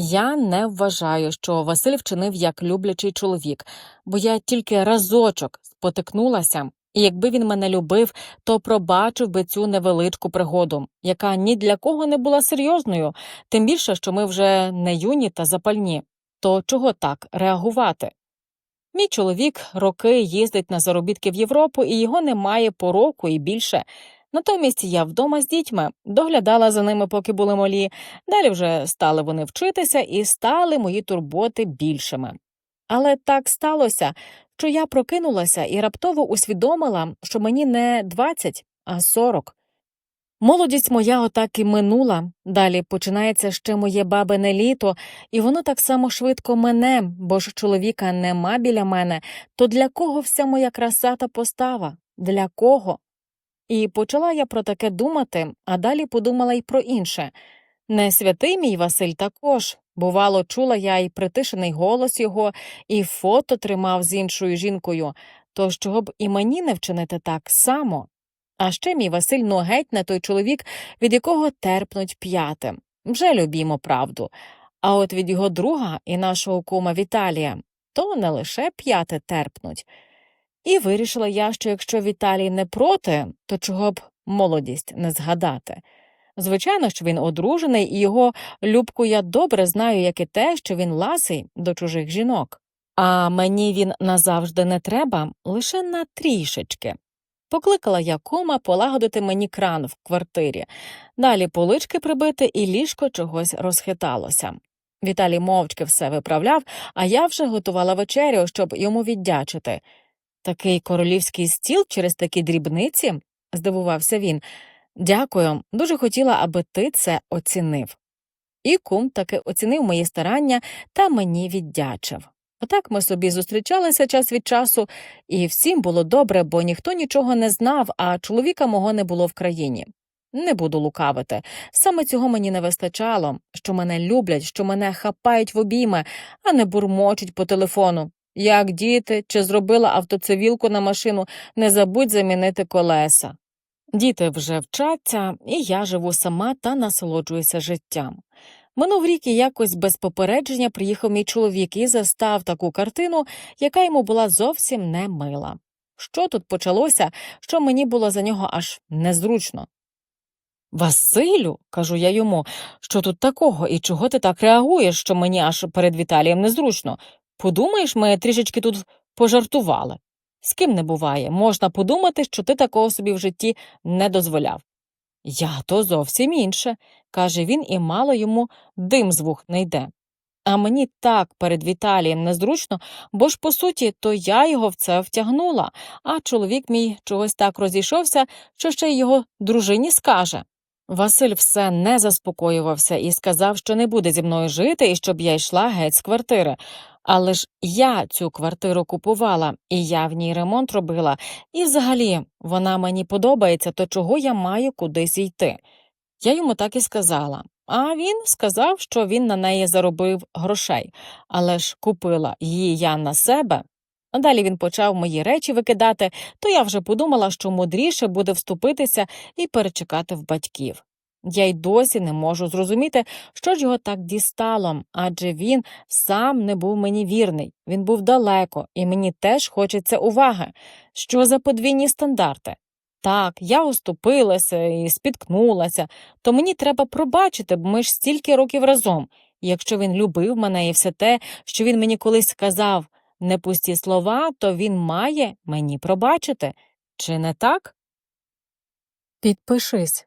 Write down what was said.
Я не вважаю, що Василь вчинив як люблячий чоловік, бо я тільки разочок спотикнулася, і якби він мене любив, то пробачив би цю невеличку пригоду, яка ні для кого не була серйозною, тим більше, що ми вже не юні та запальні. То чого так реагувати? Мій чоловік роки їздить на заробітки в Європу, і його немає по року і більше. Натомість я вдома з дітьми доглядала за ними, поки були малі. Далі вже стали вони вчитися і стали мої турботи більшими. Але так сталося, що я прокинулася і раптово усвідомила, що мені не 20, а 40. Молодість моя отак і минула. Далі починається ще моє бабине літо, і воно так само швидко мене, бо ж чоловіка нема біля мене. То для кого вся моя краса та постава? Для кого? І почала я про таке думати, а далі подумала й про інше. Не святий мій Василь також. Бувало, чула я й притишений голос його, і фото тримав з іншою жінкою, то чого б і мені не вчинити так само. А ще мій Василь ну геть не той чоловік, від якого терпнуть п'яти. Вже любімо правду. А от від його друга і нашого кума Віталія то не лише п'яти терпнуть. І вирішила я, що якщо Віталій не проти, то чого б молодість не згадати. Звичайно, що він одружений, і його любку я добре знаю, як і те, що він ласий до чужих жінок. А мені він назавжди не треба, лише на трішечки. Покликала я кума полагодити мені кран в квартирі, далі полички прибити, і ліжко чогось розхиталося. Віталій мовчки все виправляв, а я вже готувала вечерю, щоб йому віддячити. Такий королівський стіл через такі дрібниці? здивувався він. Дякую, дуже хотіла, аби ти це оцінив. І кум таки оцінив мої старання та мені віддячив. Отак ми собі зустрічалися час від часу, і всім було добре, бо ніхто нічого не знав, а чоловіка мого не було в країні. Не буду лукавити. Саме цього мені не вистачало, що мене люблять, що мене хапають в обійми, а не бурмочуть по телефону. Як діти, чи зробила автоцивілку на машину, не забудь замінити колеса. Діти вже вчаться, і я живу сама та насолоджуюся життям. Минув рік і якось без попередження приїхав мій чоловік і застав таку картину, яка йому була зовсім не мила. Що тут почалося, що мені було за нього аж незручно? Василю, кажу я йому, що тут такого і чого ти так реагуєш, що мені аж перед Віталієм незручно? Подумаєш, ми трішечки тут пожартували. З ким не буває, можна подумати, що ти такого собі в житті не дозволяв. Я то зовсім інше, каже він, і мало йому дим з вух не йде. А мені так перед Віталієм незручно, бо ж, по суті, то я його в це втягнула, а чоловік мій чогось так розійшовся, що ще й його дружині скаже. Василь все не заспокоювався і сказав, що не буде зі мною жити і щоб я йшла геть з квартири. Але ж я цю квартиру купувала, і я в ній ремонт робила, і взагалі вона мені подобається, то чого я маю кудись йти. Я йому так і сказала. А він сказав, що він на неї заробив грошей, але ж купила її я на себе. Далі він почав мої речі викидати, то я вже подумала, що мудріше буде вступитися і перечекати в батьків. Я й досі не можу зрозуміти, що ж його так дістало, адже він сам не був мені вірний, він був далеко, і мені теж хочеться уваги. Що за подвійні стандарти? Так, я уступилася і спіткнулася, то мені треба пробачити, бо ми ж стільки років разом. І якщо він любив мене і все те, що він мені колись сказав, не пусті слова, то він має мені пробачити. Чи не так? Підпишись,